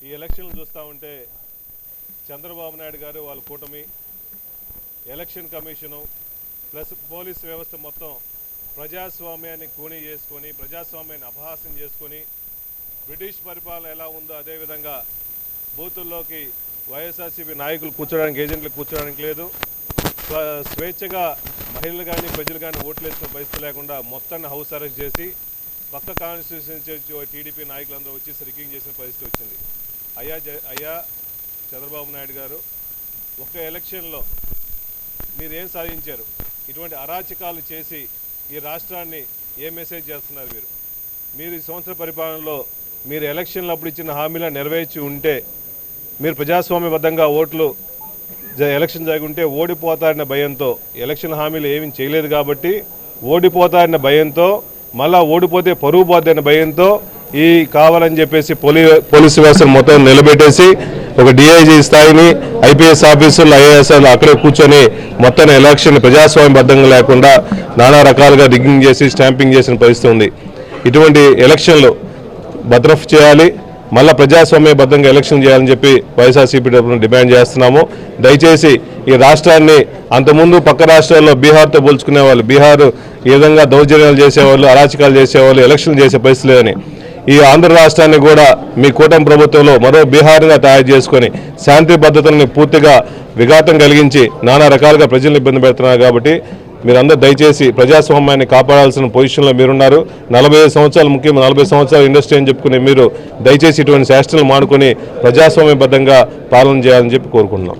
ఈ ఎలక్షన్లు చూస్తూ ఉంటే చంద్రబాబు నాయుడు గారు వాళ్ళ కూటమి ఎలక్షన్ కమిషను ప్లస్ పోలీస్ వ్యవస్థ మొత్తం ప్రజాస్వామ్యాన్ని కూనీ చేసుకొని ప్రజాస్వామ్యాన్ని అపహాసం చేసుకొని బ్రిటిష్ పరిపాలన ఎలా ఉందో అదేవిధంగా బూతుల్లోకి వైఎస్ఆర్సీపీ నాయకులు కూర్చోడానికి ఏజెంట్లు కూర్చోడానికి లేదు. స్వ- స్వేచ్ఛగా మహిళలు కానీ ప్రజలు కానీ ఓట్లు వేసుకునే పరిస్థితి లేకుండా మొత్తాన్ని హౌస్ అరెస్ట్ చేసి పక్క కాన్స్టిట్యూషన్ నుంచి టీడీపీ నాయకులందరూ వచ్చి రిగ్గింగ్ చేసిన పరిస్థితి వచ్చింది. అయ్యా జ- అయ్యా చంద్రబాబు నాయుడు గారు ఒక ఎలక్షన్లో మీరేం సాధించారు? ఇటువంటి అరాచకాలు చేసి ఈ రాష్ట్రాన్ని ఏ మెసేజ్ చేస్తున్నారు మీరు? మీరు ఈ సంవత్సర పరిపాలనలో మీరు ఎలక్షన్లు అప్పుడు ఇచ్చిన హామీలను నెరవేర్చి ఉంటే మీరు ప్రజాస్వామ్యబద్ధంగా ఓట్లు ఎలక్షన్ జరిగి ఉంటే ఓడిపోతారన్న భయంతో ఎలక్షన్ హామీలు ఏమీ చేయలేదు కాబట్టి ఓడిపోతారన్న భయంతో మళ్ళా ఓడిపోతే పరుగు పోద్దన్న భయంతో ఈ కావాలని చెప్పేసి పోలీ పోలీసు వ్యవస్థను మొత్తం నిలబెట్టేసి ఒక డిఐజీ స్థాయిని ఐపీఎస్ ఆఫీసర్లు ఐఏఎస్లు అక్కడే కూర్చొని మొత్తం ఎలక్షన్ ప్రజాస్వామ్యబద్ధంగా లేకుండా నానా రకాలుగా రిగ్గింగ్ చేసి స్టాంపింగ్ చేసిన పరిస్థితి ఉంది. ఇటువంటి ఎలక్షన్లు భద్రఫ్ చేయాలి మళ్ళా ప్రజాస్వామ్యబద్ధంగా ఎలక్షన్ చేయాలని చెప్పి వైఎస్ఆర్సీపీ తరఫున డిమాండ్ చేస్తున్నాము. దయచేసి ఈ రాష్ట్రాన్ని అంతకుముందు పక్క రాష్ట్రాల్లో బీహార్తో పోల్చుకునే వాళ్ళు బీహార్ ఈ విధంగా దౌర్జన్యాలు చేసేవాళ్ళు అరాచకాలు చేసేవాళ్ళు ఎలక్షన్ చేసే పరిస్థితి లేదని. ఈ ఆంధ్ర రాష్ట్రాన్ని కూడా మీ కూటమి ప్రభుత్వంలో మరో బీహార్గా తయారు చేసుకొని శాంతి భద్రతల్ని పూర్తిగా విఘాతం కలిగించి నానా రకాలుగా ప్రజలను ఇబ్బంది పెడుతున్నారు కాబట్టి మీరందరూ దయచేసి ప్రజాస్వామ్యాన్ని కాపాడాల్సిన పొజిషన్లో మీరున్నారు. నలభై ఐదు సంవత్సరాలు ముఖ్యంగా నలభై సంవత్సరాలు ఇండస్ట్రీ అని చెప్పుకునే మీరు దయచేసి ఇటువంటి శాస్త్రాలు మానుకొని ప్రజాస్వామ్యబద్ధంగా పాలన చేయాలని చెప్పి కోరుకుంటున్నాం.